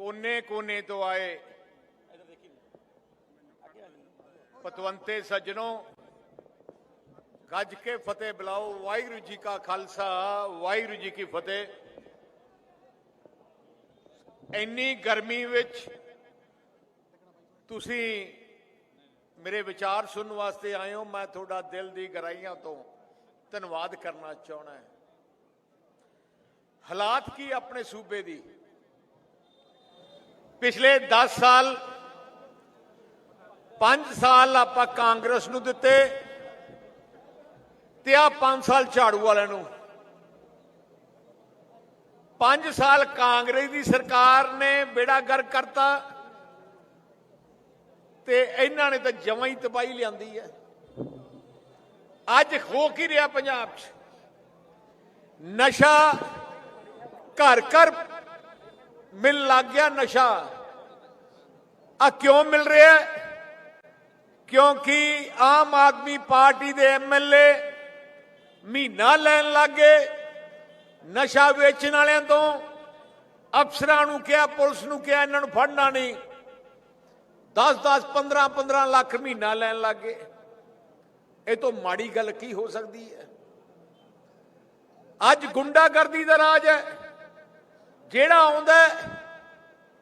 ਕੋਨੇ-ਕੋਨੇ ਤੋਂ ਆਏ। ਪਤਵੰਤੇ ਸੱਜਣੋ, ਗੱਜ ਕੇ ਫਤਿਹ ਬੁਲਾਓ। ਵਾਹਿਗੁਰੂ ਜੀ ਕਾ ਖਾਲਸਾ, ਵਾਹਿਗੁਰੂ ਜੀ ਕੀ ਫਤਿਹ। ਇੰਨੀ ਗਰਮੀ ਵਿੱਚ ਤੁਸੀਂ ਮੇਰੇ ਵਿਚਾਰ ਸੁਣਨ ਵਾਸਤੇ ਆਏ ਹੋ। ਮੈਂ ਤੁਹਾਡਾ ਦਿਲ ਦੀ ਗਹਿਰਾਈਆਂ ਤੋਂ ਧੰਨਵਾਦ ਕਰਨਾ ਚਾਹਣਾ ਹਾਲਾਤ ਕੀ ਆਪਣੇ ਸੂਬੇ ਦੀ? ਪਿਛਲੇ 10 ਸਾਲ 5 ਸਾਲ ਆਪਾਂ ਕਾਂਗਰਸ ਨੂੰ ਦਿੱਤੇ ਤੇ ਆ 5 ਸਾਲ ਝਾੜੂ ਵਾਲਿਆਂ ਨੂੰ। 5 ਸਾਲ ਕਾਂਗਰਸ ਦੀ ਸਰਕਾਰ ਨੇ ਬੇੜਾ ਗਰ ਕਰਤਾ ਤੇ ਇਹਨਾਂ ਨੇ ਤਾਂ ਜਮਾਂ ਹੀ ਤਬਾਹੀ ਲਿਆਂਦੀ ਹੈ। ਅੱਜ ਹੋ ਕੀ ਰਿਹਾ ਪੰਜਾਬ 'ਚ? ਨਸ਼ਾ ਘਰ ਘਰ ਮਿਲ ਲੱਗ ਗਿਆ ਨਸ਼ਾ। ਆ ਕਿਉਂ ਮਿਲ ਰਿਹਾ ਹੈ? ਕਿਉਂਕਿ ਆਮ ਆਦਮੀ ਪਾਰਟੀ ਦੇ ਐਮਐਲਏ ਮਹੀਨਾ ਲੈਣ ਲੱਗੇ ਨਸ਼ਾ ਵੇਚਣ ਵਾਲਿਆਂ ਤੋਂ। ਅਫਸਰਾਂ ਨੂੰ ਕਿਹਾ, ਪੁਲਿਸ ਨੂੰ ਕਿਹਾ, ਇਹਨਾਂ ਨੂੰ ਫੜਨਾ ਨਹੀਂ। 10 10 15 15 ਲੱਖ ਮਹੀਨਾ ਲੈਣ ਲੱਗੇ ਇਹ ਤੋਂ ਮਾੜੀ ਗੱਲ ਕੀ ਹੋ ਸਕਦੀ ਹੈ? ਅੱਜ ਗੁੰਡਾਗਰਦੀ ਦਾ ਰਾਜ ਹੈ। ਜਿਹੜਾ ਆਉਂਦਾ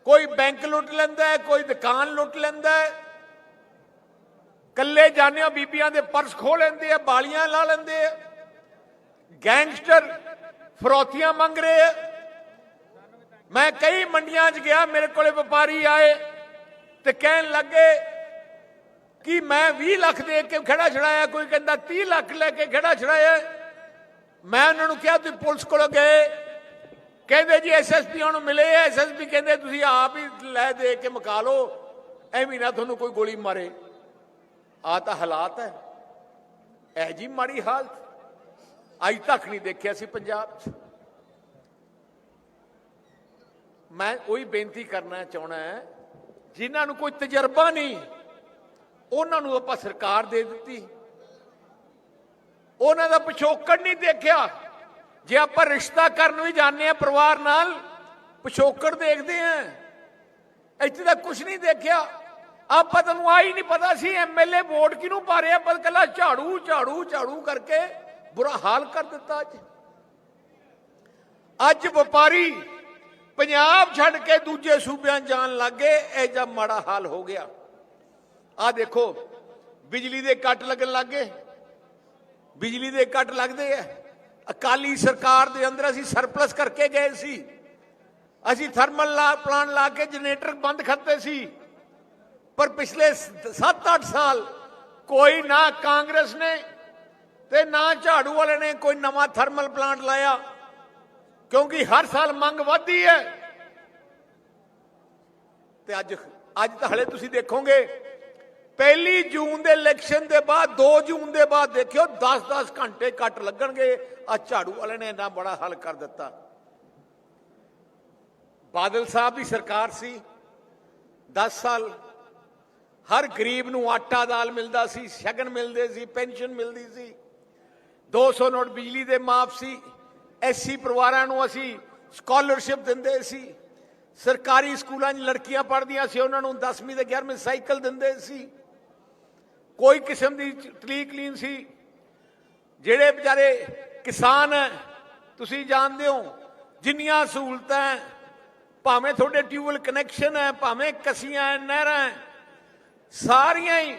ਕੋਈ ਬੈਂਕ ਲੁੱਟ ਲੈਂਦਾ ਕੋਈ ਦੁਕਾਨ ਲੁੱਟ ਲੈਂਦਾ ਹੈ। ਕੱਲੇ ਹੋ ਬੀਬੀਆਂ ਦੇ ਪਰਸ ਖੋ ਲੈਂਦੇ ਆ, ਬਾਲੀਆਂ ਲਾ ਲੈਂਦੇ ਆ। ਗੈਂਗਸਟਰ ਫਰੋਤੀਆਂ ਮੰਗ ਰਹੇ ਆ। ਮੈਂ ਕਈ ਮੰਡੀਆਂ 'ਚ ਗਿਆ, ਮੇਰੇ ਕੋਲੇ ਵਪਾਰੀ ਆਏ ਤੇ ਕਹਿਣ ਲੱਗੇ ਕਿ ਮੈਂ 20 ਲੱਖ ਦੇ ਕੇ ਖੜਾ ਛੜਾਇਆ, ਕੋਈ ਕਹਿੰਦਾ 30 ਲੱਖ ਲੈ ਕੇ ਖੜਾ ਛੜਾਇਆ। ਮੈਂ ਉਹਨਾਂ ਨੂੰ ਕਿਹਾ, ਤੁਸੀਂ ਪੁਲਿਸ ਕੋਲ ਗਏ? ਕਹਿੰਦੇ ਜੀ ਐਸਐਸਪੀ ਨੂੰ ਮਿਲੇ ਐਸਐਸਪੀ ਕਹਿੰਦੇ ਤੁਸੀਂ ਆਪ ਹੀ ਲੈ ਦੇ ਕੇ ਮਕਾ ਲਓ, ਐਵੇਂ ਨਾ ਤੁਹਾਨੂੰ ਕੋਈ ਗੋਲੀ ਮਾਰੇ। ਆ ਤਾਂ ਹਾਲਾਤ ਹੈ। ਇਹ ਜੀ ਮਾੜੀ ਹਾਲਤ। ਅੱਜ ਤੱਕ ਨਹੀਂ ਦੇਖਿਆ ਸੀ ਪੰਜਾਬ 'ਚ। ਮੈਂ ਉਹੀ ਬੇਨਤੀ ਕਰਨਾ ਚਾਹਣਾ ਹੈ, ਜਿਨ੍ਹਾਂ ਨੂੰ ਕੋਈ ਤਜਰਬਾ ਨਹੀਂ, ਉਹਨਾਂ ਨੂੰ ਆਪਾਂ ਸਰਕਾਰ ਦੇ ਦਿੱਤੀ। ਉਹਨਾਂ ਦਾ ਪਿਛੋਕੜ ਨਹੀਂ ਦੇਖਿਆ। ਜੇ ਆਪਾਂ ਰਿਸ਼ਤਾ ਕਰਨ ਵੀ ਜਾਂਦੇ ਆ ਪਰਿਵਾਰ ਨਾਲ, ਪਿਛੋਕੜ ਦੇਖਦੇ ਆ ਇੱਥੇ ਤਾਂ ਕੁਝ ਨਹੀਂ ਦੇਖਿਆ। ਆਪਾਂ ਤੁਹਾਨੂੰ ਹੀ ਨਹੀਂ ਪਤਾ ਸੀ ਐਮਐਲਏ ਵੋਟ ਕਿਹਨੂੰ ਪਾ ਰਿਹਾ। ਪਰ ਕੱਲਾ ਝਾੜੂ ਝਾੜੂ ਝਾੜੂ ਕਰਕੇ ਬੁਰਾ ਹਾਲ ਕਰ ਦਿੱਤਾ ਅੱਜ। ਅੱਜ ਵਪਾਰੀ ਪੰਜਾਬ ਛੱਡ ਕੇ ਦੂਜੇ ਸੂਬਿਆਂ ਜਾਣ ਲੱਗੇ ਇਹ ਜਦ ਮਾੜਾ ਹਾਲ ਹੋ ਗਿਆ। ਆ ਦੇਖੋ, ਬਿਜਲੀ ਦੇ ਕੱਟ ਲੱਗਣ ਲੱਗੇ ਬਿਜਲੀ ਦੇ ਕੱਟ ਲੱਗਦੇ ਆ। ਅਕਾਲੀ ਸਰਕਾਰ ਦੇ ਅੰਦਰ ਅਸੀਂ ਸਰਪਲਸ ਕਰਕੇ ਗਏ ਸੀ। ਅਸੀਂ ਥਰਮਲ ਲਾ ਪਲਾਂਟ ਲਾ ਕੇ ਜਨਰੇਟਰ ਬੰਦ ਕਰਤੇ ਸੀ। ਪਰ ਪਿਛਲੇ 7-8 ਸਾਲ ਕੋਈ ਨਾ ਕਾਂਗਰਸ ਨੇ ਤੇ ਨਾ ਝਾੜੂ ਵਾਲੇ ਨੇ ਕੋਈ ਨਵਾਂ ਥਰਮਲ ਪਲਾਂਟ ਲਾਇਆ। ਕਿਉਂਕਿ ਹਰ ਸਾਲ ਮੰਗ ਵਧਦੀ ਹੈ। ਤੇ ਅੱਜ ਅੱਜ ਤਾਂ ਹਲੇ ਤੁਸੀਂ ਦੇਖੋਗੇ ਪਹਿਲੀ ਜੂਨ ਦੇ ਇਲੈਕਸ਼ਨ ਦੇ ਬਾਅਦ 2 ਜੂਨ ਦੇ ਬਾਅਦ ਦੇਖਿਓ 10-10 ਘੰਟੇ ਕੱਟ ਲੱਗਣਗੇ। ਆ ਝਾੜੂ ਵਾਲੇ ਨੇ ਇੰਨਾ ਬੜਾ ਹੱਲ ਕਰ ਦਿੱਤਾ। ਬਾਦਲ ਸਾਹਿਬ ਦੀ ਸਰਕਾਰ ਸੀ। 10 ਸਾਲ ਹਰ ਗਰੀਬ ਨੂੰ ਆਟਾ ਦਾਲ ਮਿਲਦਾ ਸੀ, ਸ਼ਗਨ ਮਿਲਦੇ ਸੀ, ਪੈਨਸ਼ਨ ਮਿਲਦੀ ਸੀ। 200 ਨੋਟ ਬਿਜਲੀ ਦੇ ਮਾਫ ਸੀ। ਐਸਸੀ ਪਰਿਵਾਰਾਂ ਨੂੰ ਅਸੀਂ ਸਕਾਲਰਸ਼ਿਪ ਦਿੰਦੇ ਸੀ। ਸਰਕਾਰੀ ਸਕੂਲਾਂ 'ਚ ਲੜਕੀਆਂ ਪੜ੍ਹਦੀਆਂ ਸੀ, ਉਹਨਾਂ ਨੂੰ 10ਵੀਂ ਤੇ 11ਵੀਂ ਸਾਈਕਲ ਦਿੰਦੇ ਸੀ। ਕੋਈ ਕਿਸਮ ਦੀ ਤਕਲੀਫ ਨਹੀਂ ਸੀ। ਜਿਹੜੇ ਵਿਚਾਰੇ ਕਿਸਾਨ ਤੁਸੀਂ ਜਾਣਦੇ ਹੋ, ਜਿੰਨੀਆਂ ਸਹੂਲਤਾਂ ਭਾਵੇਂ ਤੁਹਾਡੇ ਟਿਊਬਲ ਕਨੈਕਸ਼ਨ ਹੈ ਭਾਵੇਂ ਕਸੀਆਂ ਨਹਿਰਾਂ ਸਾਰੀਆਂ ਹੀ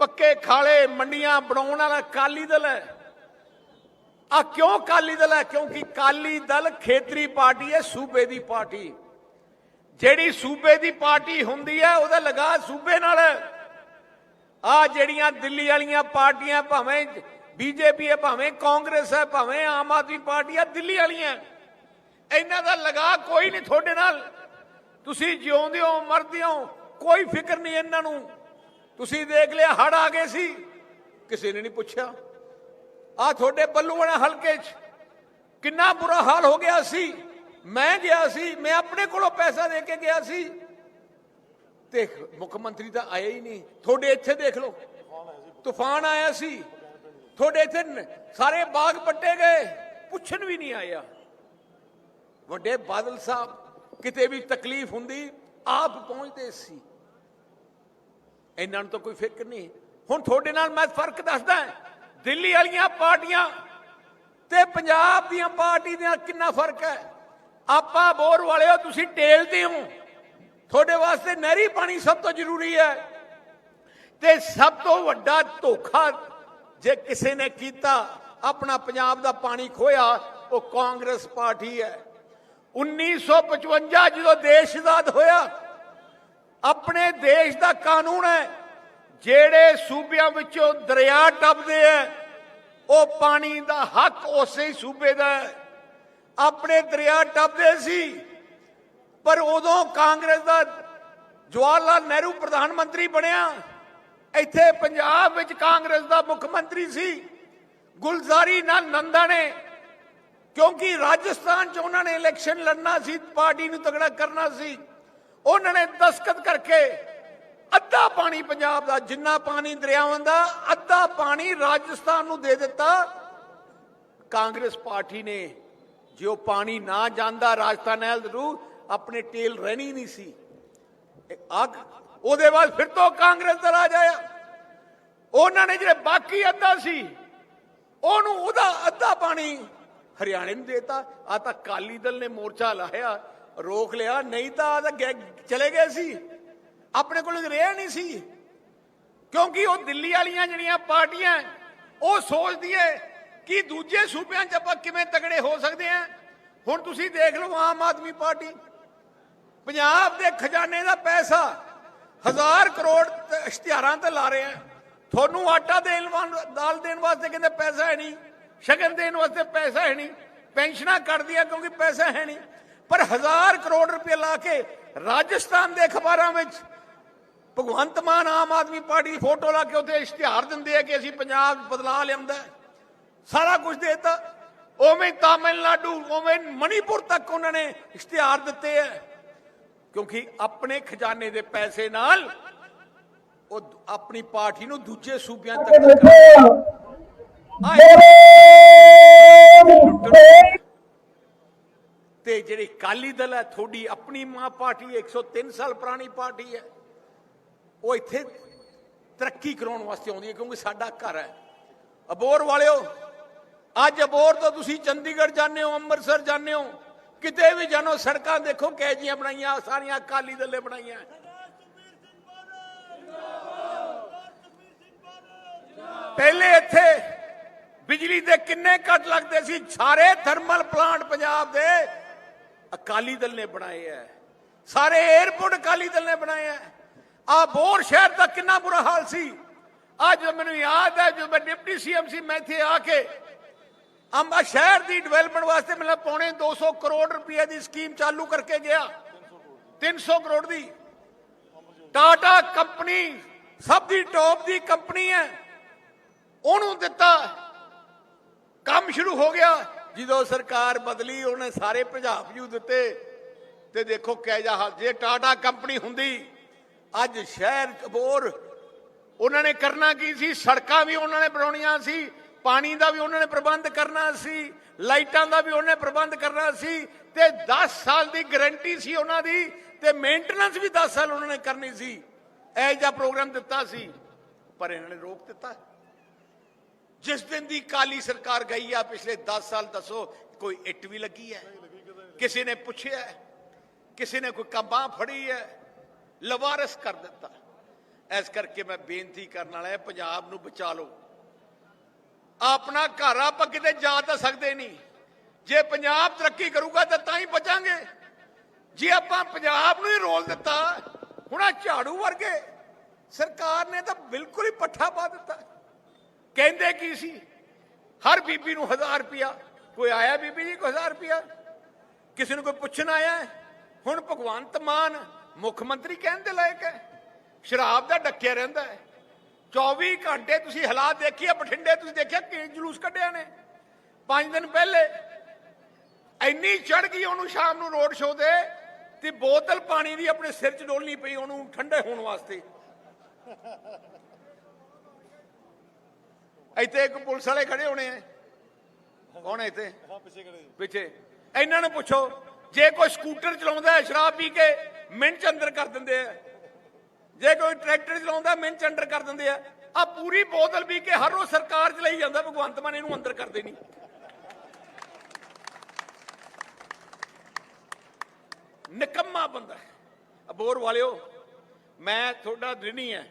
ਪੱਕੇ ਖਾਲੇ ਮੰਡੀਆਂ ਬਣਾਉਣ ਵਾਲਾ ਕਾਲੀ ਦਲ ਹੈ ਆ ਕਿਉਂ ਕਾਲੀ ਦਲ ਹੈ ਕਿਉਂਕਿ ਕਾਲੀ ਦਲ ਖੇਤਰੀ ਪਾਰਟੀ ਹੈ ਸੂਬੇ ਦੀ ਪਾਰਟੀ। ਜਿਹੜੀ ਸੂਬੇ ਦੀ ਪਾਰਟੀ ਹੁੰਦੀ ਹੈ ਉਹਦਾ ਲਗਾ ਸੂਬੇ ਨਾਲ ਆ ਜਿਹੜੀਆਂ ਦਿੱਲੀ ਵਾਲੀਆਂ ਪਾਰਟੀਆਂ ਭਾਵੇਂ ਬੀਜੇਪੀ ਹੈ, ਭਾਵੇਂ ਕਾਂਗਰਸ ਹੈ, ਭਾਵੇਂ ਆਮ ਆਦਮੀ ਪਾਰਟੀ ਹੈ ਦਿੱਲੀ ਵਾਲੀਆਂ। ਇਹਨਾਂ ਦਾ ਲਗਾ ਕੋਈ ਨਹੀਂ ਤੁਹਾਡੇ ਨਾਲ। ਤੁਸੀਂ ਜਿਉਂਦੇ ਹੋ ਮਰਦੇ ਹੋ ਕੋਈ ਫਿਕਰ ਨਹੀਂ ਇਹਨਾਂ ਨੂੰ। ਤੁਸੀਂ ਦੇਖ ਲਿਆ ਹੜ ਆ ਗਏ ਸੀ। ਕਿਸੇ ਨੇ ਨਹੀਂ ਪੁੱਛਿਆ। ਆ ਤੁਹਾਡੇ ਬੱਲੂਆਣਾ ਹਲਕੇ 'ਚ ਕਿੰਨਾ ਬੁਰਾ ਹਾਲ ਹੋ ਗਿਆ ਸੀ। ਮੈਂ ਗਿਆ ਸੀ, ਮੈਂ ਆਪਣੇ ਕੋਲੋਂ ਪੈਸਾ ਦੇ ਕੇ ਗਿਆ ਸੀ। ਤੇ ਮੁੱਖ ਮੰਤਰੀ ਤਾਂ ਆਇਆ ਹੀ ਨਹੀਂ। ਤੁਹਾਡੇ ਇੱਥੇ ਦੇਖ ਲਓ। ਤੂਫਾਨ ਆਇਆ ਸੀ। ਤੁਹਾਡੇ ਇੱਥੇ ਸਾਰੇ ਬਾਗ ਪੱਟੇ ਗਏ। ਪੁੱਛਣ ਵੀ ਨਹੀਂ ਆਇਆ। ਵੱਡੇ ਬਾਦਲ ਸਾਹਿਬ, ਕਿਤੇ ਵੀ ਤਕਲੀਫ ਹੁੰਦੀ, ਆਪ ਪਹੁੰਚਦੇ ਸੀ। ਇਹਨਾਂ ਨੂੰ ਤਾਂ ਕੋਈ ਫਿਕਰ ਨਹੀਂ। ਹੁਣ ਤੁਹਾਡੇ ਨਾਲ ਮੈਂ ਫ਼ਰਕ ਦੱਸਦਾ ਦਿੱਲੀ ਵਾਲੀਆਂ ਪਾਰਟੀਆਂ ਤੇ ਪੰਜਾਬ ਦੀਆਂ ਪਾਰਟੀ ਦਾ ਕਿੰਨਾ ਫ਼ਰਕ ਹੈ? ਆਪਾਂ ਬੋਰ ਵਾਲਿਓ ਤੁਸੀਂ ਟੇਲਦੇ ਹੋ। ਤੁਹਾਡੇ ਵਾਸਤੇ ਨਹਿਰੀ ਪਾਣੀ ਸਭ ਤੋਂ ਜ਼ਰੂਰੀ ਹੈ। ਤੇ ਸਭ ਤੋਂ ਵੱਡਾ ਧੋਖਾ ਜੇ ਕਿਸੇ ਨੇ ਕੀਤਾ, ਆਪਣਾ ਪੰਜਾਬ ਦਾ ਪਾਣੀ ਖੋਇਆ ਉਹ ਕਾਂਗਰਸ ਪਾਰਟੀ ਹੈ। 1955 ਜਦੋਂ ਦੇਸ਼ ਆਜ਼ਾਦ ਹੋਇਆ, ਆਪਣੇ ਦੇਸ਼ ਦਾ ਕਾਨੂੰਨ ਹੈ, ਜਿਹੜੇ ਸੂਬਿਆਂ ਵਿੱਚੋਂ ਦਰਿਆ ਟੱਪਦੇ ਐ ਉਹ ਪਾਣੀ ਦਾ ਹੱਕ ਉਸੇ ਸੂਬੇ ਦਾ ਹੈ। ਆਪਣੇ ਦਰਿਆ ਟੱਪਦੇ ਸੀ ਪਰ ਉਦੋਂ ਕਾਂਗਰਸ ਦਾ ਜਵਾਹਰ ਲਾਲ ਨਹਿਰੂ ਪ੍ਰਧਾਨ ਮੰਤਰੀ ਬਣਿਆ। ਇੱਥੇ ਪੰਜਾਬ ਵਿੱਚ ਕਾਂਗਰਸ ਦਾ ਮੁੱਖ ਮੰਤਰੀ ਸੀ। ਗੁਲਜ਼ਾਰੀ ਨਾਲ ਨੰਦਾ ਨੇ। ਕਿਉਂਕਿ ਰਾਜਸਥਾਨ 'ਚ ਉਹਨਾਂ ਨੇ ਇਲੈਕਸ਼ਨ ਲੜਨਾ ਸੀ, ਪਾਰਟੀ ਨੂੰ ਤਗੜਾ ਕਰਨਾ ਸੀ। ਉਹਨਾਂ ਨੇ ਦਸਖਤ ਕਰਕੇ ਅੱਧਾ ਪਾਣੀ ਪੰਜਾਬ ਦਾ, ਜਿੰਨਾ ਪਾਣੀ ਦਰਿਆਵਾਂ ਦਾ, ਅੱਧਾ ਪਾਣੀ ਰਾਜਸਥਾਨ ਨੂੰ ਦੇ ਦਿੱਤਾ। ਕਾਂਗਰਸ ਪਾਰਟੀ ਨੇ। ਜੇ ਉਹ ਪਾਣੀ ਨਾ ਜਾਂਦਾ ਰਾਜਸਥਾਨ ਨਹਿਰ ਰੂ ਆਪਣੇ ਟੇਲ ਰਹਿਣੀ ਨਹੀਂ ਸੀ। ਅੱਗ, ਉਹਦੇ ਬਾਅਦ ਫਿਰ ਤੋਂ ਕਾਂਗਰਸ ਦਾ ਰਾਜ ਆਇਆ। ਉਹਨਾਂ ਨੇ ਜਿਹੜੇ ਬਾਕੀ ਅੱਧਾ ਸੀ, ਉਹਨੂੰ ਉਹਦਾ ਅੱਧਾ ਪਾਣੀ ਹਰਿਆਣੇ ਨੂੰ ਦੇਤਾ। ਆ ਤਾਂ ਕਾਲੀ ਦਲ ਨੇ ਮੋਰਚਾ ਲਾਇਆ ਰੋਕ ਲਿਆ, ਨਹੀਂ ਤਾਂ ਆ ਤਾਂ ਚਲੇ ਗਏ ਸੀ। ਆਪਣੇ ਕੋਲ ਰਿਹਾ ਨਹੀਂ ਸੀ। ਕਿਉਂਕਿ ਉਹ ਦਿੱਲੀ ਵਾਲੀਆਂ ਜਿਹੜੀਆਂ ਪਾਰਟੀਆਂ, ਉਹ ਸੋਚਦੀ ਏ ਕਿ ਦੂਜੇ ਸੂਬਿਆਂ 'ਚ ਆਪਾਂ ਕਿਵੇਂ ਤਗੜੇ ਹੋ ਸਕਦੇ ਆ। ਹੁਣ ਤੁਸੀਂ ਦੇਖ ਲਓ ਆਮ ਆਦਮੀ ਪਾਰਟੀ ਪੰਜਾਬ ਦੇ ਖਜ਼ਾਨੇ ਦਾ ਪੈਸਾ ਹਜ਼ਾਰ ਕਰੋੜ ਇਸ਼ਤਿਹਾਰਾਂ ਤੇ ਲਾ ਰਹੇ ਆ। ਤੁਹਾਨੂੰ ਆਟਾ ਦੇਣ ਦਾਲ ਦੇਣ ਵਾਸਤੇ ਕਹਿੰਦੇ ਪੈਸਾ ਹੈ ਨਹੀਂ, ਸ਼ਗਨ ਦੇਣ ਵਾਸਤੇ ਪੈਸਾ ਹੈ ਨਹੀਂ, ਪੈਨਸ਼ਨਾਂ ਕੱਢਦੀਆਂ ਕਿਉਂਕਿ ਪੈਸਾ ਹੈ ਨਹੀਂ। ਪਰ ਹਜ਼ਾਰ ਕਰੋੜ ਰੁਪਏ ਲਾ ਕੇ ਰਾਜਸਥਾਨ ਦੇ ਅਖਬਾਰਾਂ ਵਿੱਚ ਭਗਵੰਤ ਮਾਨ ਆਮ ਆਦਮੀ ਪਾਰਟੀ ਦੀ ਫੋਟੋ ਲਾ ਕੇ ਉੱਥੇ ਇਸ਼ਤਿਹਾਰ ਦਿੰਦੇ ਆ ਕਿ ਅਸੀਂ ਪੰਜਾਬ ਬਦਲਾ ਲਿਆਂਦਾ ਸਾਰਾ ਕੁਝ ਦੇਤਾ। ਉਵੇਂ ਤਾਮਿਲਨਾਡੂ, ਉਵੇਂ ਹੀ ਮਣੀਪੁਰ ਤੱਕ ਉਹਨਾਂ ਨੇ ਇਸ਼ਤਿਹਾਰ ਦਿੱਤੇ ਆ। ਕਿਉਂਕਿ ਆਪਣੇ ਖਜ਼ਾਨੇ ਦੇ ਪੈਸੇ ਨਾਲ ਉਹ ਆਪਣੀ ਪਾਰਟੀ ਨੂੰ ਦੂਜੇ ਸੂਬਿਆਂ ਤੱਕ ਤੇ ਜਿਹੜੀ ਕਾਲੀ ਦਲ ਹੈ ਤੁਹਾਡੀ ਆਪਣੀ ਮਾਂ ਪਾਰਟੀ ਹੈ, 103 ਸਾਲ ਪੁਰਾਣੀ ਪਾਰਟੀ ਹੈ ਉਹ ਇੱਥੇ ਤਰੱਕੀ ਕਰਾਉਣ ਵਾਸਤੇ ਆਉਂਦੀ ਹੈ ਕਿਉਂਕਿ ਸਾਡਾ ਘਰ ਹੈ। ਅਬੋਰ ਵਾਲਿਓ ਅੱਜ ਅਬੋਰ ਤੋਂ ਤੁਸੀਂ ਚੰਡੀਗੜ੍ਹ ਜਾਂਦੇ ਹੋ ਅੰਮ੍ਰਿਤਸਰ ਜਾਂਦੇ ਹੋ ਕਿਤੇ ਵੀ ਜਾਣੋ, ਸੜਕਾਂ ਦੇਖੋ ਕਹਿ ਜੀਆਂ ਬਣਾਈਆਂ, ਸਾਰੀਆਂ ਅਕਾਲੀ ਦਲ ਬਣਾਈਆਂ। ਪਹਿਲੇ ਇੱਥੇ ਬਿਜਲੀ ਦੇ ਕਿੰਨੇ ਕੱਟ ਲੱਗਦੇ ਸੀ, ਸਾਰੇ ਥਰਮਲ ਪਲਾਂਟ ਪੰਜਾਬ ਦੇ ਅਕਾਲੀ ਦਲ ਨੇ ਬਣਾਏ ਐ। ਸਾਰੇ 에어ਪੋਰਟ ਅਕਾਲੀ ਦਲ ਨੇ ਬਣਾਏ ਐ। ਆ ਬੋਰ ਸ਼ਹਿਰ ਦਾ ਕਿੰਨਾ ਬੁਰਾ ਹਾਲ ਸੀ। ਅੱਜ ਮੈਨੂੰ ਯਾਦ ਹੈ ਜਦੋਂ ਮੈਂ ਡਿਪਟੀ ਸੀਐਮ ਸੀ, ਮੈਂ ਇੱਥੇ ਆ ਕੇ ਅੰਬਾ ਸ਼ਹਿਰ ਦੀ ਡਿਵੈਲਪਮੈਂਟ ਵਾਸਤੇ ਮੈਨੂੰ ਪੌਣੇ 200 ਕਰੋੜ ਰੁਪਏ ਦੀ ਸਕੀਮ ਚਾਲੂ ਕਰਕੇ ਗਿਆ। 300 ਕਰੋੜ ਦੀ। ਟਾਟਾ ਕੰਪਨੀ ਸਭ ਦੀ ਟੌਪ ਦੀ ਕੰਪਨੀ ਹੈ। ਉਹਨੂੰ ਦਿੱਤਾ। ਕੰਮ ਸ਼ੁਰੂ ਹੋ ਗਿਆ। ਜਦੋਂ ਸਰਕਾਰ ਬਦਲੀ, ਉਹਨੇ ਸਾਰੇ ਭਜਾ ਭਜੂ ਦਿੱਤੇ। ਤੇ ਦੇਖੋ ਕਹਿ ਜਾ ਹਾਲ, ਜੇ ਟਾਟਾ ਕੰਪਨੀ ਹੁੰਦੀ, ਅੱਜ ਸ਼ਹਿਰ ਕਬੋਰ ਉਹਨਾਂ ਨੇ ਕਰਨਾ ਕੀ ਸੀ? ਸੜਕਾਂ ਵੀ ਉਹਨਾਂ ਨੇ ਬਣਾਉਣੀਆਂ ਸੀ। ਪਾਣੀ ਦਾ ਵੀ ਉਹਨਾਂ ਨੇ ਪ੍ਰਬੰਧ ਕਰਨਾ ਸੀ, ਲਾਈਟਾਂ ਦਾ ਵੀ ਉਹਨਾਂ ਨੇ ਪ੍ਰਬੰਧ ਕਰਨਾ ਸੀ ਤੇ 10 ਸਾਲ ਦੀ ਗਾਰੰਟੀ ਸੀ ਉਹਨਾਂ ਦੀ ਤੇ ਮੇਨਟੇਨੈਂਸ ਵੀ 10 ਸਾਲ ਉਹਨਾਂ ਨੇ ਕਰਨੀ ਸੀ। ਇਹ ਜਿਹਾ ਪ੍ਰੋਗਰਾਮ ਦਿੱਤਾ ਸੀ, ਪਰ ਇਹਨਾਂ ਨੇ ਰੋਕ ਦਿੱਤਾ। ਜਿਸ ਦਿਨ ਦੀ ਕਾਲੀ ਸਰਕਾਰ ਗਈ ਆ, ਪਿਛਲੇ 10 ਸਾਲ ਦੱਸੋ, ਕੋਈ ਇੱਟ ਵੀ ਲੱਗੀ ਹੈ? ਕਿਸੇ ਨੇ ਪੁੱਛਿਆ ਕਿਸੇ ਨੇ ਕੋਈ ਕੰਬਾਂ ਫੜੀ ਹੈ? ਲਵਾਰਸ ਕਰ ਦਿੱਤਾ। ਇਸ ਕਰਕੇ ਮੈਂ ਬੇਨਤੀ ਕਰਨ ਵਾਲਾ ਪੰਜਾਬ ਨੂੰ ਬਚਾ ਲਓ। ਆਪਣਾ ਘਰ ਆਪਾਂ ਕਿਤੇ ਜਾ ਤਾਂ ਸਕਦੇ ਨਹੀਂ। ਜੇ ਪੰਜਾਬ ਤਰੱਕੀ ਕਰੂਗਾ ਤਾਂ ਤਾਂ ਹੀ ਬਚਾਂਗੇ। ਜੇ ਆਪਾਂ ਪੰਜਾਬ ਨੂੰ ਹੀ ਰੋਲ ਦਿੱਤਾ, ਹੁਣ ਆ ਝਾੜੂ ਵਰਗੇ, ਸਰਕਾਰ ਨੇ ਤਾਂ ਬਿਲਕੁਲ ਹੀ ਪੱਠਾ ਪਾ ਦਿੱਤਾ। ਕਹਿੰਦੇ ਕੀ ਸੀ? ਹਰ ਬੀਬੀ ਨੂੰ 1000 ਰੁਪਿਆ ਕੋਈ ਆਇਆ ਬੀਬੀ ਜੀ ਕੋਈ 1000 ਰੁਪਿਆ ਕਿਸੇ ਨੂੰ ਕੋਈ ਪੁੱਛਣ ਆਇਆ ਹੁਣ ਭਗਵੰਤ ਮਾਨ ਮੁੱਖ ਮੰਤਰੀ ਕਹਿਣ ਦੇ ਲਾਇਕ ਹੈ। ਸ਼ਰਾਬ ਦਾ ਡੱਕਿਆ ਰਹਿੰਦਾ ਹੈ। 24 ਘੰਟੇ ਤੁਸੀਂ ਹਾਲਾਤ ਦੇਖੀਏ ਬਠਿੰਡੇ ਤੁਸੀਂ ਦੇਖਿਆ ਕਿ ਜਲੂਸ ਕੱਢਿਆ ਨੇ? 5 ਦਿਨ ਪਹਿਲੇ। ਇੰਨੀ ਚੜ ਗਈ ਉਹਨੂੰ ਸ਼ਾਮ ਨੂੰ ਰੋਡ ਸ਼ੋਅ ਤੇ ਤੇ ਬੋਤਲ ਪਾਣੀ ਦੀ ਆਪਣੇ ਸਿਰ 'ਚ ਡੋਲਣੀ ਪਈ ਉਹਨੂੰ ਠੰਡੇ ਹੋਣ ਵਾਸਤੇ। ਇੱਥੇ ਇੱਕ ਪੁਲਿਸ ਵਾਲੇ ਖੜੇ ਹੋਣੇ ਆ। ਕੌਣ ਹੈ ਇੱਥੇ? ਹਾਂ ਪਿੱਛੇ ਖੜੇ ਪਿੱਛੇ। ਇਹਨਾਂ ਨੂੰ ਪੁੱਛੋ ਜੇ ਕੋਈ ਸਕੂਟਰ ਚਲਾਉਂਦਾ ਹੈ ਸ਼ਰਾਬ ਪੀ ਕੇ ਮਿੰਟ ਚ ਅੰਦਰ ਕਰ ਦਿੰਦੇ ਆ। ਜੇ ਕੋਈ ਟਰੈਕਟਰ ਚਲਾਉਂਦਾ ਮਿੰਟ ਅੰਡਰ ਕਰ ਦਿੰਦੇ ਆ। ਆ ਪੂਰੀ ਬੋਤਲ ਪੀ ਕੇ ਹਰ ਰੋਜ਼ ਸਰਕਾਰ ਚਲਾਈ ਜਾਂਦਾ, ਭਗਵੰਤ ਮਾਨ ਇਹਨੂੰ ਅੰਦਰ ਕਰਦੇ ਨਹੀਂ। ਨਿਕੰਮਾ ਬੰਦਾ ਅਬੋਰ ਵਾਲਿਓ, ਮੈਂ ਤੁਹਾਡਾ ਰਿਣੀ ਹੈ।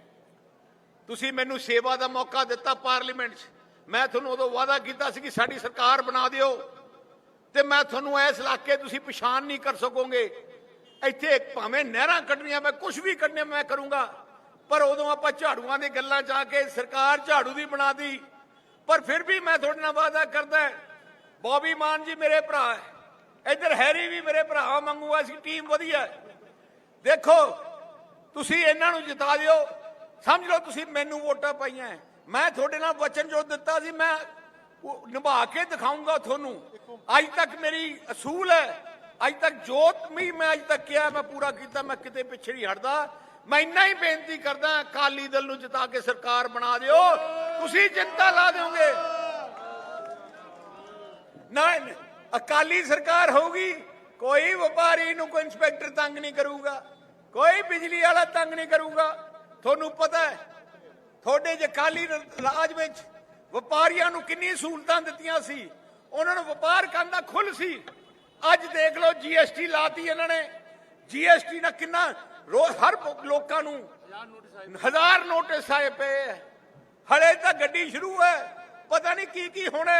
ਤੁਸੀਂ ਮੈਨੂੰ ਸੇਵਾ ਦਾ ਮੌਕਾ ਦਿੱਤਾ ਪਾਰਲੀਮੈਂਟ 'ਚ। ਮੈਂ ਤੁਹਾਨੂੰ ਉਦੋਂ ਵਾਅਦਾ ਕੀਤਾ ਸੀ ਕਿ ਸਾਡੀ ਸਰਕਾਰ ਬਣਾ ਦਿਓ। ਤੇ ਮੈਂ ਤੁਹਾਨੂੰ ਇਸ ਇਲਾਕੇ ਤੁਸੀਂ ਪਛਾਣ ਨਹੀਂ ਕਰ ਸਕੋਗੇ। ਇੱਥੇ ਭਾਵੇਂ ਨਹਿਰਾਂ ਕੱਢਣੀਆਂ, ਮੈਂ ਕੁਝ ਵੀ ਕੱਢਣੇ ਮੈਂ ਕਰੂੰਗਾ। ਪਰ ਉਦੋਂ ਆਪਾਂ ਝਾੜੂਆਂ ਦੀ ਗੱਲਾਂ ਜਾ ਕੇ ਸਰਕਾਰ ਝਾੜੂ ਦੀ ਬਣਾਦੀ। ਪਰ ਫਿਰ ਵੀ ਮੈਂ ਤੁਹਾਡੇ ਨਾਲ ਵਾਅਦਾ ਕਰਦਾ ਬੌਬੀ ਮਾਨ ਜੀ ਮੇਰੇ ਭਰਾ ਹੈ। ਇੱਧਰ ਹੈਰੀ ਵੀ ਮੇਰੇ ਭਰਾ ਵਾਂਗੂ ਸੀ ਟੀਮ ਵਧੀਆ ਦੇਖੋ, ਤੁਸੀਂ ਇਹਨਾਂ ਨੂੰ ਜਿਤਾ ਦਿਓ। ਸਮਝ ਲਓ ਤੁਸੀਂ ਮੈਨੂੰ ਵੋਟਾਂ ਪਾਈਆਂ ਮੈਂ ਤੁਹਾਡੇ ਨਾਲ ਵਚਨ ਜੋ ਦਿੱਤਾ ਸੀ, ਮੈਂ ਨਿਭਾ ਕੇ ਦਿਖਾਉਂਗਾ ਤੁਹਾਨੂੰ। ਅੱਜ ਤੱਕ ਮੇਰੀ ਅਸੂਲ ਹੈ ਅੱਜ ਤੱਕ ਜੋ ਵੀ ਮੈਂ ਅੱਜ ਤੱਕ ਕਿਹਾ, ਮੈਂ ਪੂਰਾ ਕੀਤਾ, ਮੈਂ ਕਿਤੇ ਪਿੱਛੇ ਨਹੀਂ ਹਟਦਾ। ਮੈਂ ਇੰਨਾ ਹੀ ਬੇਨਤੀ ਕਰਦਾ, ਅਕਾਲੀ ਦਲ ਨੂੰ ਜਿਤਾ ਕੇ ਸਰਕਾਰ ਬਣਾ ਦਿਓ। ਤੁਸੀਂ ਚਿੰਤਾ ਲਾ ਦਿਓਗੇ। ਨਾ, ਅਕਾਲੀ ਸਰਕਾਰ ਹੋਊਗੀ, ਕੋਈ ਵਪਾਰੀ ਨੂੰ ਕੋਈ ਇੰਸਪੈਕਟਰ ਤੰਗ ਨਹੀਂ ਕਰੂਗਾ, ਕੋਈ ਬਿਜਲੀ ਵਾਲਾ ਤੰਗ ਨਹੀਂ ਕਰੂਗਾ। ਤੁਹਾਨੂੰ ਪਤਾ ਹੈ, ਤੁਹਾਡੇ ਜੇ ਅਕਾਲੀ ਰਾਜ ਵਿੱਚ ਵਪਾਰੀਆਂ ਨੂੰ ਕਿੰਨੀ ਸਹੂਲਤਾਂ ਦਿੱਤੀਆਂ ਸੀ, ਉਹਨਾਂ ਨੂੰ ਵਪਾਰ ਕਰਨ ਦਾ ਖੁੱਲ ਸੀ। ਅੱਜ ਦੇਖ ਲਓ ਜੀਐਸਟੀ ਲਾਤੀ ਇਹਨਾਂ ਨੇ। ਜੀਐਸਟੀ ਨਾਲ ਕਿੰਨਾ ਰੋਜ਼ ਹਰ ਲੋਕਾਂ ਨੂੰ ਹਜ਼ਾਰ ਨੋਟਿਸ ਆਏ ਪਏ ਹਲੇ ਤਾਂ ਗੱਡੀ ਸ਼ੁਰੂ ਹੈ ਪਤਾ ਨਹੀਂ ਕੀ ਕੀ ਹੋਣਾ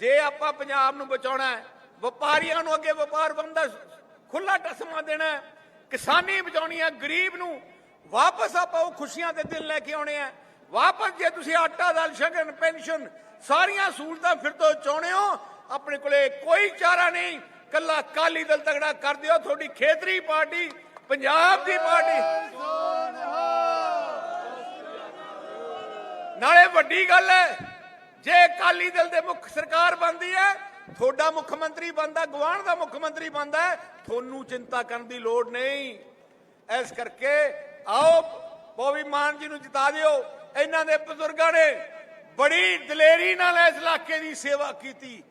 ਜੇ ਆਪਾਂ ਪੰਜਾਬ ਨੂੰ ਬਚਾਉਣਾ ਹੈ ਵਪਾਰੀਆਂ ਨੂੰ ਅੱਗੇ ਵਪਾਰ ਬੰਦਾ ਖੁੱਲਾ ਟਸਮਾ ਦੇਣਾ ਕਿਸਾਨੀ ਬਚਾਉਣੀ ਹੈ ਗਰੀਬ ਨੂੰ ਵਾਪਸ ਆਪਾਂ ਉਹ ਖੁਸ਼ੀਆਂ ਦੇ ਦਿਨ ਲੈ ਕੇ ਆਉਣੇ ਆ ਵਾਪਸ ਜੇ ਤੁਸੀਂ ਆਟਾ, ਦਾਲ, ਸ਼ਗਨ, ਪੈਨਸ਼ਨ ਸਾਰੀਆਂ ਸਹੂਲਤਾਂ ਫਿਰ ਤੋਂ ਚਾਹੁੰਦੇ ਹੋ, ਆਪਣੇ ਕੋਲੇ ਕੋਈ ਚਾਰਾ ਨਹੀਂ। ਕੱਲਾ ਅਕਾਲੀ ਦਲ ਤਗੜਾ ਕਰ ਦਿਓ, ਤੁਹਾਡੀ ਖੇਤਰੀ ਪਾਰਟੀ, ਪੰਜਾਬ ਦੀ ਪਾਰਟੀ। ਨਾਲੇ ਵੱਡੀ ਗੱਲ ਹੈ, ਜੇ ਅਕਾਲੀ ਦਲ ਦੇ ਮੁੱਖ ਸਰਕਾਰ ਬਣਦੀ ਹੈ, ਤੁਹਾਡਾ ਮੁੱਖ ਮੰਤਰੀ ਬਣਦਾ ਗਵਾਂਢ ਦਾ ਮੁੱਖ ਮੰਤਰੀ ਬਣਦਾ ਤੁਹਾਨੂੰ ਚਿੰਤਾ ਕਰਨ ਦੀ ਲੋੜ ਨਹੀਂ। ਇਸ ਕਰਕੇ ਆਓ ਬੋਵੀ ਮਾਨ ਜੀ ਨੂੰ ਜਿਤਾ ਦਿਓ। ਇਹਨਾਂ ਦੇ ਬਜ਼ੁਰਗਾਂ ਨੇ ਬੜੀ ਦਲੇਰੀ ਨਾਲ ਇਸ ਇਲਾਕੇ ਦੀ ਸੇਵਾ ਕੀਤੀ।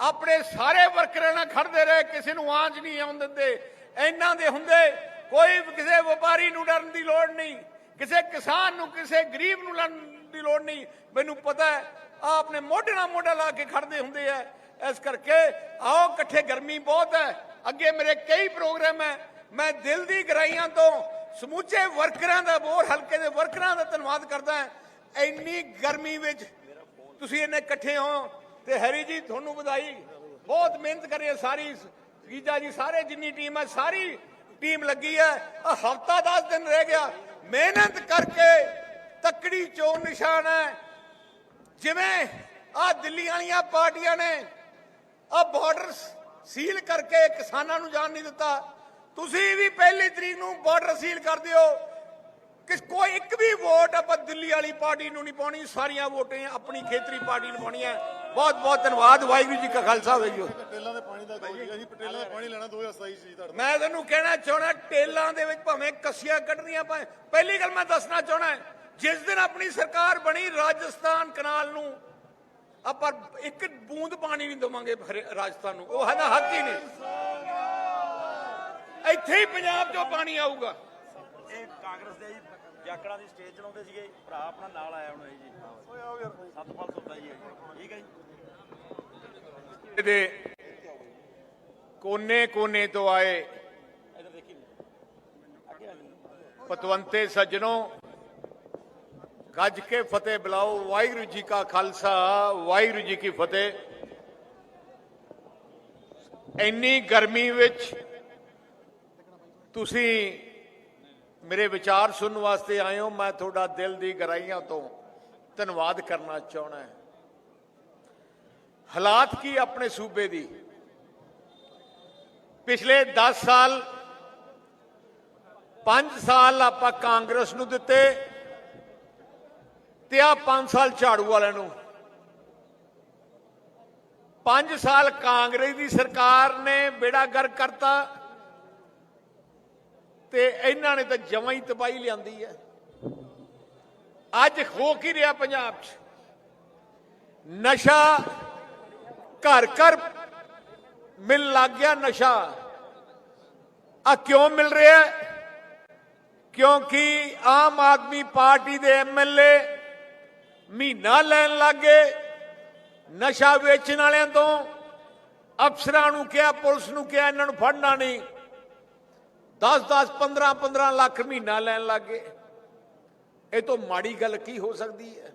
ਆਪਣੇ ਸਾਰੇ ਵਰਕਰਾਂ ਨਾਲ ਖੜਦੇ ਰਹੇ, ਕਿਸੇ ਨੂੰ ਆਂਚ ਨਹੀਂ ਆਉਣ ਦਿੰਦੇ। ਇਹਨਾਂ ਦੇ ਹੁੰਦੇ, ਕੋਈ ਕਿਸੇ ਵਪਾਰੀ ਨੂੰ ਡਰਨ ਦੀ ਲੋੜ ਨਹੀਂ, ਕਿਸੇ ਕਿਸਾਨ ਨੂੰ, ਕਿਸੇ ਗਰੀਬ ਨੂੰ ਲੜਨ ਦੀ ਲੋੜ ਨਹੀਂ। ਮੈਨੂੰ ਪਤਾ ਹੈ ਆ ਮੋਢੇ ਨਾਲ ਮੋਢਾ ਲਾ ਕੇ ਖੜਦੇ ਹੁੰਦੇ ਆ। ਇਸ ਕਰਕੇ ਆਓ, ਇਕੱਠੇ ਗਰਮੀ ਬਹੁਤ ਹੈ। ਅੱਗੇ ਮੇਰੇ ਕਈ ਪ੍ਰੋਗਰਾਮ ਹੈ। ਮੈਂ ਦਿਲ ਦੀ ਗਰਾਈਆਂ ਤੋਂ ਸਮੁੱਚੇ ਵਰਕਰਾਂ ਦਾ ਬੋਰ, ਹਲਕੇ ਦੇ ਵਰਕਰਾਂ ਦਾ ਧੰਨਵਾਦ ਕਰਦਾ ਹਾਂ। ਇੰਨੀ ਗਰਮੀ ਵਿੱਚ ਤੁਸੀਂ ਇੰਨੇ ਇਕੱਠੇ ਹੋ ਤੇ ਹੈਰੀ ਜੀ ਤੁਹਾਨੂੰ ਵਧਾਈ। ਬਹੁਤ ਮਿਹਨਤ ਕਰੀ ਹੈ ਸਾਰੀ। ਗੀਜਾ ਜੀ, ਸਾਰੇ ਜਿੰਨੀ ਟੀਮ ਹੈ, ਸਾਰੀ ਟੀਮ ਲੱਗੀ ਹੈ। ਹਫਤਾ 10 ਦਿਨ ਰਹਿ ਗਿਆ। ਮਿਹਨਤ ਕਰਕੇ ਤਕੜੀ ਚੋਣ ਨਿਸ਼ਾਨ ਹੈ। ਜਿਵੇਂ ਆ ਦਿੱਲੀ ਵਾਲੀਆਂ ਪਾਰਟੀਆਂ ਨੇ ਆ ਬਾਰਡਰ ਸੀਲ ਕਰਕੇ ਕਿਸਾਨਾਂ ਨੂੰ ਜਾਣ ਨਹੀਂ ਦਿੱਤਾ। ਤੁਸੀਂ ਵੀ ਪਹਿਲੀ ਤਰੀਕ ਨੂੰ ਬਾਰਡਰ ਸੀਲ ਕਰ ਦਿਓ। ਕਿ ਕੋਈ ਇੱਕ ਵੀ ਵੋਟ ਆਪਾਂ ਦਿੱਲੀ ਵਾਲੀ ਪਾਰਟੀ ਨੂੰ ਨਹੀਂ ਪਾਉਣੀ। ਸਾਰੀਆਂ ਵੋਟਾਂ ਆਪਣੀ ਖੇਤਰੀ ਪਾਰਟੀ ਨੂੰ ਪਾਉਣੀਆਂ। ਬਹੁਤ ਬਹੁਤ ਧੰਨਵਾਦ ਵਾਹਿਗੁਰੂ ਜੀ ਕਾ ਖਾਲਸਾ ਵਾਹਿਗੁਰੂ ਪਟੇਲਾਂ ਦੇ ਪਾਣੀ ਦਾ ਕੋਈ ਜੀ ਪਟੇਲਾਂ ਦਾ ਪਾਣੀ ਲੈਣਾ 2027 ਚ ਜੀ ਤੁਹਾਡਾ ਮੈਂ ਤੁਹਾਨੂੰ ਕਹਿਣਾ ਚਾਹਣਾ ਟੇਲਾਂ ਦੇ ਵਿੱਚ ਭਾਵੇਂ ਕੱਸੀਆਂ ਕੱਢਣੀਆਂ ਪਏ। ਪਹਿਲੀ ਗੱਲ ਮੈਂ ਦੱਸਣਾ ਚਾਹਣਾ ਜਿਸ ਦਿਨ ਆਪਣੀ ਸਰਕਾਰ ਬਣੀ ਰਾਜਸਥਾਨ ਕਨਾਲ ਨੂੰ ਆਪਾਂ ਇੱਕ ਬੂੰਦ ਪਾਣੀ ਨਹੀਂ ਦਵਾਂਗੇ ਰਾਜਸਥਾਨ ਨੂੰ। ਉਹ ਹਨਾ ਹੱਕ ਹੀ ਨਹੀਂ। ਇੱਥੇ ਹੀ ਪੰਜਾਬ 'ਚੋਂ ਪਾਣੀ ਆਊਗਾ। ਇਹ ਕਾਂਗਰਸ ਦੇ ਜੀ ਜਾਕੜਾਂ ਦੀ ਸਟੇਜ ਚਲਾਉਂਦੇ ਸੀਗੇ ਭਰਾ ਆਪਣਾ ਨਾਲ ਆਇਆ ਹੁਣ ਜੀ। ਸਤਪਾਲ ਸੋਦਾ ਜੀ ਹੈ ਜੀ। ਠੀਕ ਹੈ ਜੀ? ਦੇ ਕੋਨੇ ਕੋਨੇ ਤੋਂ ਆਏ ਪਤਵੰਤੇ ਸੱਜਣੋ, ਗੱਜ ਕੇ ਫਤਿਹ ਬੁਲਾਓ। ਵਾਹਿਗੁਰੂ ਜੀ ਕਾ ਖਾਲਸਾ, ਵਾਹਿਗੁਰੂ ਜੀ ਕੀ ਫਤਿਹ। ਇੰਨੀ ਗਰਮੀ ਵਿੱਚ ਤੁਸੀਂ ਮੇਰੇ ਵਿਚਾਰ ਸੁਣਨ ਵਾਸਤੇ ਆਏ ਹੋ। ਮੈਂ ਤੁਹਾਡਾ ਦਿਲ ਦੀ ਗਹਿਰਾਈਆਂ ਤੋਂ ਧੰਨਵਾਦ ਕਰਨਾ ਚਾਹਣਾ ਹਾਲਾਤ ਕੀ ਆਪਣੇ ਸੂਬੇ ਦੀ? ਪਿਛਲੇ 10 ਸਾਲ 5 ਸਾਲ ਆਪਾਂ ਕਾਂਗਰਸ ਨੂੰ ਦਿੱਤੇ ਤੇ ਆ 5 ਸਾਲ ਝਾੜੂ ਵਾਲਿਆਂ ਨੂੰ। 5 ਸਾਲ ਕਾਂਗਰਸ ਦੀ ਸਰਕਾਰ ਨੇ ਬੇੜਾ ਗਰ ਕਰਤਾ ਤੇ ਇਹਨਾਂ ਨੇ ਤਾਂ ਜਮਾਂ ਹੀ ਤਬਾਹੀ ਲਿਆਂਦੀ ਹੈ। ਅੱਜ ਹੋ ਕੀ ਰਿਹਾ ਪੰਜਾਬ 'ਚ? ਨਸ਼ਾ ਘਰ ਘਰ ਮਿਲ ਲੱਗ ਗਿਆ ਨਸ਼ਾ। ਆ ਕਿਉਂ ਮਿਲ ਰਿਹਾ ਹੈ? ਕਿਉਂਕਿ ਆਮ ਆਦਮੀ ਪਾਰਟੀ ਦੇ ਐਮਐਲਏ ਮਹੀਨਾ ਲੈਣ ਲੱਗੇ ਨਸ਼ਾ ਵੇਚਣ ਵਾਲਿਆਂ ਤੋਂ। ਅਫਸਰਾਂ ਨੂੰ ਕਿਹਾ, ਪੁਲਿਸ ਨੂੰ ਕਿਹਾ, ਇਹਨਾਂ ਨੂੰ ਫੜਨਾ ਨਹੀਂ। 10 10 15 15 ਲੱਖ ਮਹੀਨਾ ਲੈਣ ਲੱਗੇ ਇਹ ਤੋਂ ਮਾੜੀ ਗੱਲ ਕੀ ਹੋ ਸਕਦੀ ਹੈ?